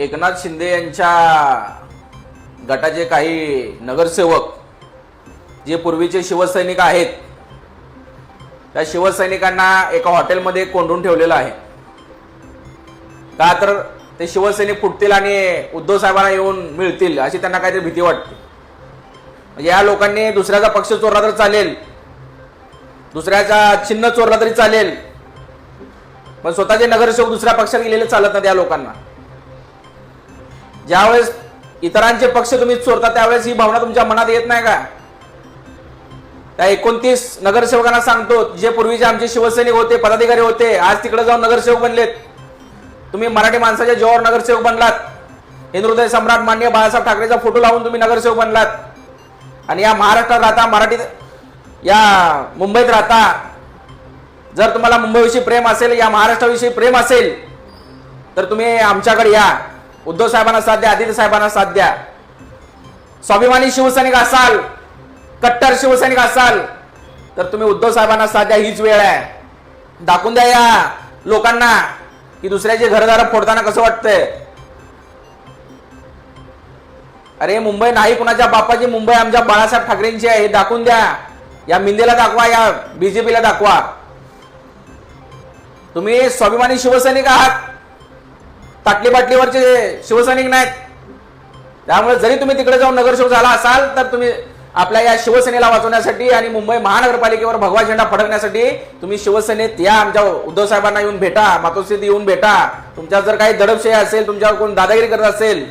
एकनाथ शिंदे यांच्या गटाचे काही नगरसेवक जे पूर्वीचे शिवसैनिक आहेत त्या शिवसैनिकांना एका हॉटेलमध्ये कोंडून ठेवलेलं आहे. का तर ते शिवसैनिक फुटतील आणि उद्धव साहेबांना येऊन मिळतील अशी त्यांना काहीतरी भीती वाटते. म्हणजे या लोकांनी दुसऱ्याचा पक्ष चोरला तर चालेल दुसऱ्याचा चिन्ह चोरला तरी चालेल पण स्वतःचे नगरसेवक दुसऱ्या पक्षात गेलेले चालत नाही त्या लोकांना. ज्यावेळेस इतरांचे पक्ष तुम्ही चोरता त्यावेळेस ही भावना तुमच्या मनात येत नाही का? त्या एकोणतीस नगरसेवकांना सांगतो जे पूर्वीचे आमचे शिवसैनिक होते पदाधिकारी होते आज तिकडे जाऊन नगरसेवक बनलेत. तुम्ही मराठी माणसाच्या जीवावर नगरसेवक बनलात. हिंदुदय सम्राट मान्य बाळासाहेब ठाकरेचा फोटो लावून तुम्ही नगरसेवक बनलात. आणि या महाराष्ट्रात राहता मराठीत या मुंबईत राहता. जर तुम्हाला मुंबईविषयी प्रेम असेल या महाराष्ट्राविषयी प्रेम असेल तर तुम्ही आमच्याकडे या. उद्धव साहेबांना साथ द्या आदित्य साहेबांना साथ द्या. स्वाभिमानी शिवसैनिक असाल कट्टर शिवसैनिक असाल तर तुम्ही उद्धव साहेबांना साथ द्या हीच वेळ आहे. दाखवून द्या या लोकांना की दुसऱ्याचे घरदार फोडताना कसं वाटतंय. अरे मुंबई नाही कुणाच्या बापाची मुंबई आमच्या बाळासाहेब ठाकरेंची आहे हे दाखवून द्या. या मिंदेला दाखवा या बीजेपीला दाखवा. तुम्ही स्वाभिमानी शिवसैनिक आहात. ताटली बाटलीवरचे शिवसैनिक नाहीत. त्यामुळे जरी तुम्ही तिकडे जाऊन नगरसेवक झाला असाल तर तुम्ही आपल्या या शिवसेनेला वाचवण्यासाठी आणि मुंबई महानगरपालिकेवर भगवा झेंडा फडकण्यासाठी तुम्ही शिवसेनेत या आमच्या उद्धव साहेबांना येऊन भेटा मातोश्रीत येऊन भेटा. तुमच्या जर काही दडपशाही असेल तुमच्यावर कोण दादागिरी करत असेल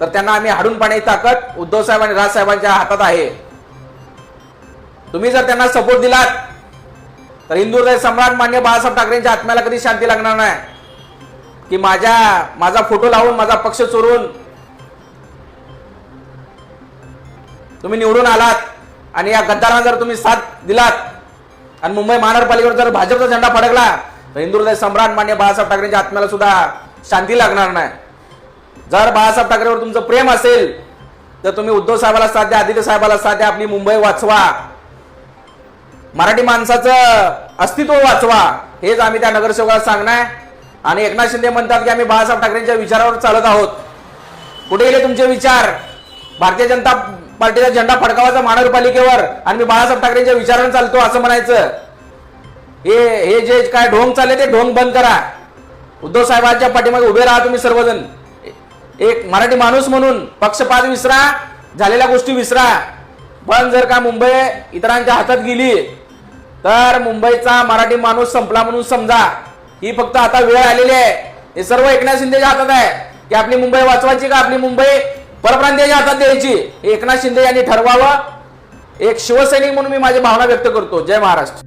तर त्यांना आम्ही हाडून पाण्याची ताकद उद्धव साहेब आणि राज साहेबांच्या हातात आहे. तुम्ही जर त्यांना सपोर्ट दिलात तर हिंदू सम्राट मान्य बाळासाहेब ठाकरेंच्या आत्म्याला कधी शांती लागणार नाही. की माझ्या माझा फोटो लावून माझा पक्ष चोरून. तुम्ही निवडून आलात आणि या गद्दारांना जर तुम्ही साथ दिलात आणि मुंबई महानगरपालिकेवर जर भाजपचा झेंडा फडकला तर हिंदू सम्राट मान्य बाळासाहेब ठाकरेंच्या आत्म्याला सुद्धा शांती लागणार नाही. जर बाळासाहेब ठाकरेवर तुमचं प्रेम असेल तर तुम्ही उद्धव साहेबाला साथ द्या आदित्य साहेबाला साथ द्या आपली मुंबई वाचवा. मराठी माणसाचं अस्तित्व वाचवा. हेच आम्ही त्या नगरसेवकाला सांगणार आणि एकनाथ शिंदे म्हणतात की आम्ही बाळासाहेब ठाकरेंच्या विचारावर चालत आहोत. कुठे गेले तुमचे विचार? भारतीय जनता पार्टीचा झेंडा फडकावाचा महानगरपालिकेवर आणि मी बाळासाहेब ठाकरेंच्या विचारानं चालतो असं म्हणायचं. हे हे जे काय ढोंग चालले ते ढोंग बंद करा. उद्धव साहेबांच्या पाठीमागे उभे राहा तुम्ही सर्वजण. एक मराठी माणूस म्हणून पक्षपात विसरा झालेल्या गोष्टी विसरा. पण जर का मुंबई इतरांच्या हातात गेली तर मुंबईचा मराठी माणूस संपला म्हणून समजा. ही फक्त आता वेळ आलेली आहे. हे सर्व एकनाथ शिंदेच्या हातात आहे की आपली मुंबई वाचवायची का आपली मुंबई परप्रांतीयाच्या हातात द्यायची एकनाथ शिंदे यांनी ठरवावं. एक शिवसैनिक म्हणून मी माझी भावना व्यक्त करतो. जय महाराष्ट्र.